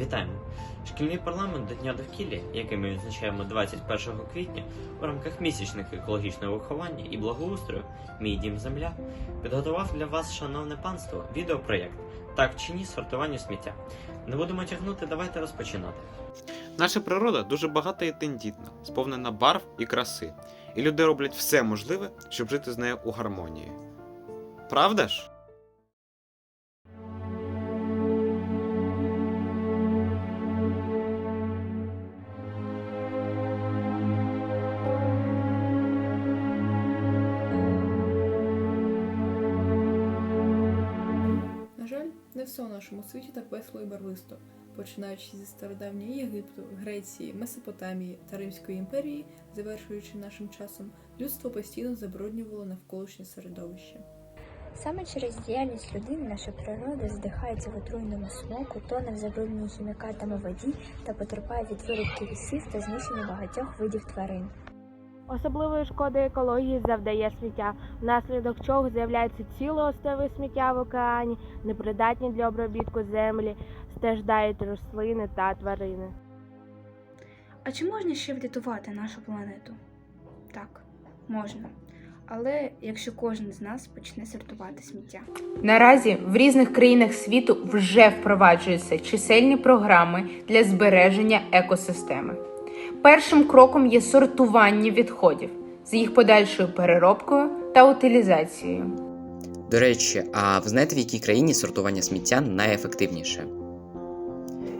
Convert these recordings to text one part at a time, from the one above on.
Вітаємо! Шкільний парламент до Дня довкілля, який ми відзначаємо 21 квітня у рамках місячних екологічного виховання і благоустрою Мій дім земля підготував для вас, шановне панство, відеопроєкт Так чи ні сортування сміття. Не будемо тягнути, давайте розпочинати. Наша природа дуже багата і тендітна, сповнена барв і краси, і люди роблять все можливе, щоб жити з нею у гармонії. Правда ж? Не все у нашому світі так весело і барвисто. Починаючи зі стародавнього Єгипту, Греції, Месопотамії та Римської імперії, завершуючи нашим часом, людство постійно забруднювало навколишнє середовище. Саме через діяльність людини наша природа здихається в отруйному смоку, тоне в забрудненій хімікатами воді та потерпає від вирубки лісів та знищення багатьох видів тварин. Особливої шкоди екології завдає сміття, внаслідок чого з'являється цілоостове сміття в океані, непридатні для обробітку землі, страждають рослини та тварини. А чи можна ще врятувати нашу планету? Так, можна. Але якщо кожен з нас почне сортувати сміття. Наразі в різних країнах світу вже впроваджуються чисельні програми для збереження екосистеми. Першим кроком є сортування відходів з їх подальшою переробкою та утилізацією. До речі, а ви знаєте, в якій країні сортування сміття найефективніше?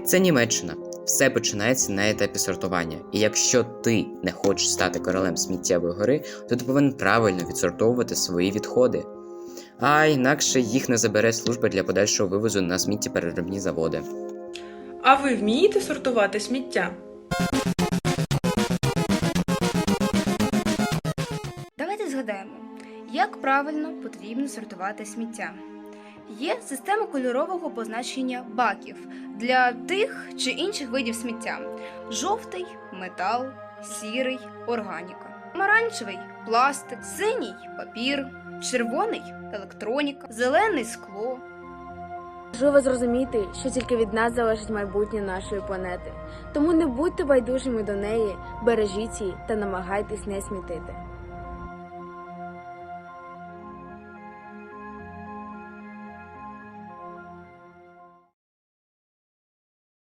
Це Німеччина. Все починається на етапі сортування. І якщо ти не хочеш стати королем сміттєвої гори, то ти повинен правильно відсортовувати свої відходи. А інакше їх не забере служба для подальшого вивозу на сміттєпереробні заводи. А ви вмієте сортувати сміття? Як правильно потрібно сортувати сміття. Є система кольорового позначення баків для тих чи інших видів сміття: жовтий метал, сірий органіка, помаранчевий пластик, синій папір, червоний електроніка, зелений скло. Важливо зрозуміти, що тільки від нас залежить майбутнє нашої планети. Тому не будьте байдужими до неї, бережіть її та намагайтесь не смітити.